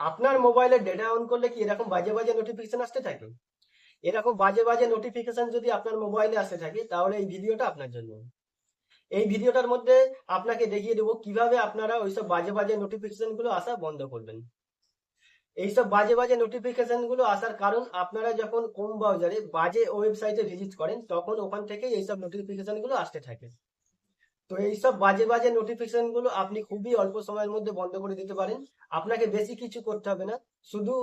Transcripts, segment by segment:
আপনার মোবাইলে data on করলে কি এরকম বাজে বাজে নোটিফিকেশন আসতে থাকে? এরকম বাজে বাজে নোটিফিকেশন যদি আপনার মোবাইলে আসতে থাকে, তাহলে এই ভিডিওটা আপনার জন্য। এই ভিডিওটার মধ্যে আপনাকে দেখিয়ে দেবো কীভাবে আপনারা ওইসব বাজে বাজে নোটিফিকেশনগুলো আসা বন্ধ করবেন। এইসব বাজে বাজে নোটিফিকেশনগুলো আসার কারণ আপনারা যখন কোম ব্রাউজারে বাজে ওয়েবসাইটে ভিজিট করেন, তখন ওখান থেকে এইসব নোটিফিকেশনগুলো আসতে থাকে। তো এইসব বাজে বাজে নোটিফিকেশনগুলো আপনি খুবই অল্প সময়ের মধ্যে বন্ধ করে দিতে পারেন। আপনাকে বেশি কিছু করতে হবে না। শুধু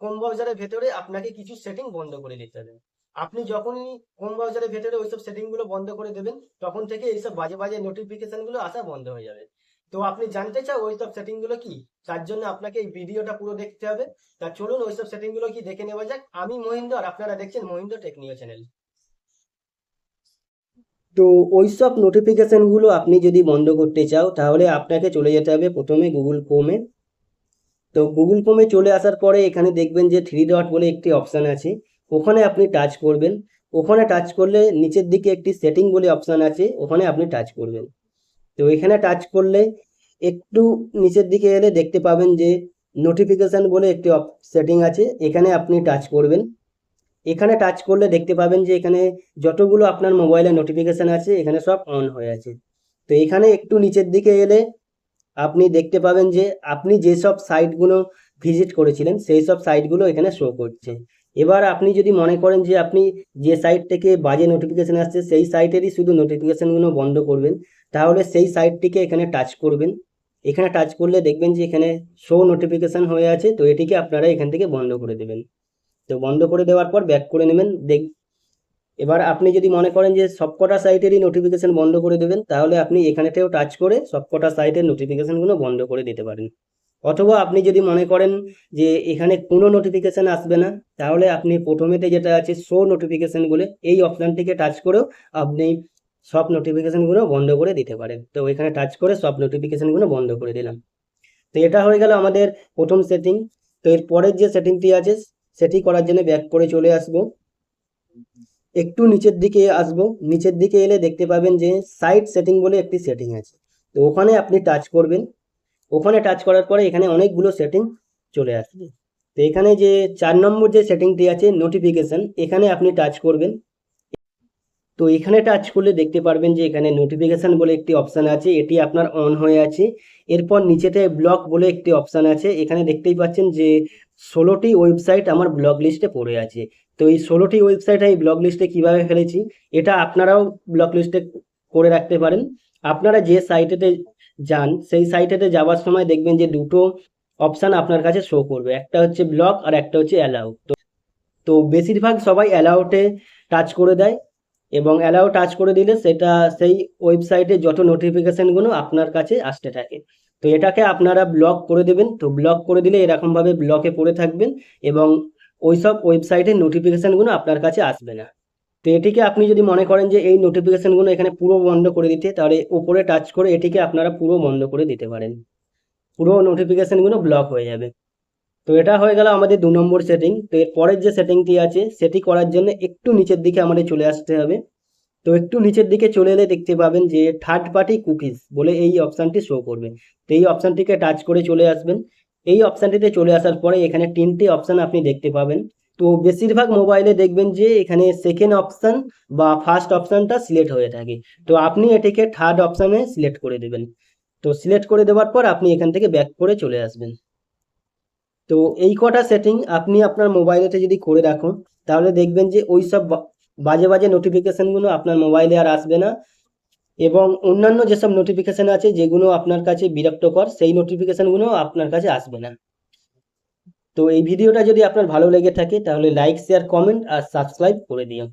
কোম ব্রাউজারের ভেতরে আপনাকে কিছু সেটিং বন্ধ করে দিতে হবে। আপনি যখনই কোম ব্রাউজারের ভেতরে ওইসব সেটিংগুলো বন্ধ করে দেবেন, তখন থেকে এইসব বাজে বাজে নোটিফিকেশনগুলো আসা বন্ধ হয়ে যাবে। তো আপনি জানতে চাও ওইসব সেটিংগুলো কি? তার জন্য আপনাকে এই ভিডিওটা পুরো দেখতে হবে। তা চলুন ওইসব সেটিংগুলো কি দেখে নেওয়া যাক। আমি মহিন্দ্র আর আপনারা দেখছেন মহিন্দ্র টেকনিও চ্যানেল তো ওই সব নোটিফিকেশানগুলো আপনি যদি বন্ধ করতে চাও, তাহলে আপনাকে চলে যেতে হবে প্রথমে গুগল ক্রোমে তো গুগল ক্রোমে চলে আসার পরে এখানে দেখবেন যে থ্রি ডট বলে একটি অপশান আছে। ওখানে আপনি টাচ করবেন। ওখানে টাচ করলে নিচের দিকে একটি সেটিং বলে অপশান আছে, ওখানে আপনি টাচ করবেন। তো এখানে টাচ করলে একটু নিচের দিকে এলে দেখতে পাবেন যে নোটিফিকেশান বলে একটি সেটিং আছে, এখানে আপনি টাচ করবেন। এখানে টাচ করলে দেখতে পাবেন যে এখানে যতগুলো আপনার মোবাইলে নোটিফিকেশান আছে, এখানে সব অন হয়ে আছে। তো এখানে একটু নিচের দিকে এলে আপনি দেখতে পাবেন যে আপনি যেসব সাইটগুলো ভিজিট করেছিলেন, সেই সব সাইটগুলো এখানে শো করছে। এবার আপনি যদি মনে করেন যে আপনি যে সাইট থেকে বাজে নোটিফিকেশান আসছে, সেই সাইটেরই শুধু নোটিফিকেশানগুলো বন্ধ করবেন, তাহলে সেই সাইটটিকে এখানে টাচ করবেন। এখানে টাচ করলে দেখবেন যে এখানে শো নোটিফিকেশান হয়ে আছে, তো এটিকে আপনারা এখান থেকে বন্ধ করে দেবেন। তো বন্ধ করে দেওয়ার পর ব্যাক করে নেবেন। দেখ, এবার আপনি যদি মনে করেন যে সবকটা সাইটেরই নোটিফিকেশান বন্ধ করে দেবেন, তাহলে আপনি এখানেতেও টাচ করে সবকটা সাইটের নোটিফিকেশানগুলো বন্ধ করে দিতে পারেন। অথবা আপনি যদি মনে করেন যে এখানে কোনো নোটিফিকেশান আসবে না, তাহলে আপনি প্রথমেতে যেটা আছে শো নোটিফিকেশানগুলো এই অপশানটিকে টাচ করেও আপনি সব নোটিফিকেশানগুলো বন্ধ করে দিতে পারেন। তো এখানে টাচ করে সব নোটিফিকেশানগুলো বন্ধ করে দিলাম। তো এটা হয়ে গেল আমাদের প্রথম সেটিং তো এর পরের যে সেটিংটি আছে সেটি করার জন্য ব্যাক করে চলে আসব। একটু নিচের দিকে আসব। নিচের দিকে এলে দেখতে পাবেন যে সাইড সেটিং বলে একটি সেটিং আছে। তো ওখানে আপনি টাচ করবেন। ওখানে টাচ করার পরে এখানে অনেকগুলো সেটিং চলে আসবে। তো এখানে যে চার নম্বর যে সেটিংটি আছে নোটিফিকেশান এখানে আপনি টাচ করবেন। তো এখানে টাচ করলে দেখতে পারবেন যে এখানে নোটিফিকেশন বলে একটি অপশান আছে, এটি আপনার অন হয়ে আছে। এরপর নিচেতে ব্লক বলে একটি অপশান আছে, এখানে দেখতেই পাচ্ছেন যে ষোলোটি ওয়েবসাইট আমার ব্লক লিস্টে পড়ে আছে। তো এই ষোলোটি ওয়েবসাইট আমি ব্লক লিস্টে কীভাবে ফেলেছি, এটা আপনারাও ব্লক লিস্টে করে রাখতে পারেন। আপনারা যে সাইটেতে যান, সেই সাইটেতে যাওয়ার সময় দেখবেন যে দুটো অপশান আপনার কাছে শো করবে, একটা হচ্ছে ব্লক আর একটা হচ্ছে অ্যালাউ তো তো বেশিরভাগ সবাই অ্যালাউটে টাচ করে দেয়। এবং অ্যালাউ টাচ করে দিলে সেটা সেই ওয়েবসাইটে যত নোটিফিকেশানগুলো আপনার কাছে আসতে থাকে। তো এটাকে আপনারা ব্লক করে দেবেন। তো ব্লক করে দিলে এরকমভাবে ব্লকে পড়ে থাকবেন এবং ওইসব ওয়েবসাইটের নোটিফিকেশানগুলো আপনার কাছে আসবে না। তো এটিকে আপনি যদি মনে করেন যে এই নোটিফিকেশানগুলো এখানে পুরো বন্ধ করে দিতে, তাহলে উপরে টাচ করে এটিকে আপনারা পুরো বন্ধ করে দিতে পারেন। পুরো নোটিফিকেশানগুলো ব্লক হয়ে যাবে। তো এটা হয়ে গেল আমাদের দু নম্বর সেটিং তো এর পরের যে সেটিংটি আছে, সেটি করার জন্য একটু নিচের দিকে আমাদের চলে আসতে হবে। তো একটু নিচের দিকে চলে এলে দেখতে পাবেন যে থার্ড পার্টি কুকিজ বলে এই অপশানটি শো করবে। তো এই অপশানটিকে টাচ করে চলে আসবেন। এই অপশানটিতে চলে আসার পরে এখানে তিনটি অপশান আপনি দেখতে পাবেন। তো বেশিরভাগ মোবাইলে দেখবেন যে এখানে সেকেন্ড অপশান বা ফার্স্ট অপশানটা সিলেক্ট হয়ে থাকে। তো আপনি এটিকে থার্ড অপশানে সিলেক্ট করে দেবেন। তো সিলেক্ট করে দেওয়ার পর আপনি এখান থেকে ব্যাক করে চলে আসবেন। তো এই কটা সেটিং আপনি আপনার মোবাইলেতে যদি করে রাখুন, তাহলে দেখবেন যে ওই সব বাজে বাজে নোটিফিকেশানগুলো আপনার মোবাইলে আর আসবে না। এবং অন্যান্য যেসব নোটিফিকেশান আছে, যেগুলো আপনার কাছে বিরক্তকর, সেই নোটিফিকেশানগুলো আপনার কাছে আসবে না। তো এই ভিডিওটা যদি আপনার ভালো লেগে থাকে, তাহলে লাইক শেয়ার কমেন্ট আর সাবস্ক্রাইব করে দিও।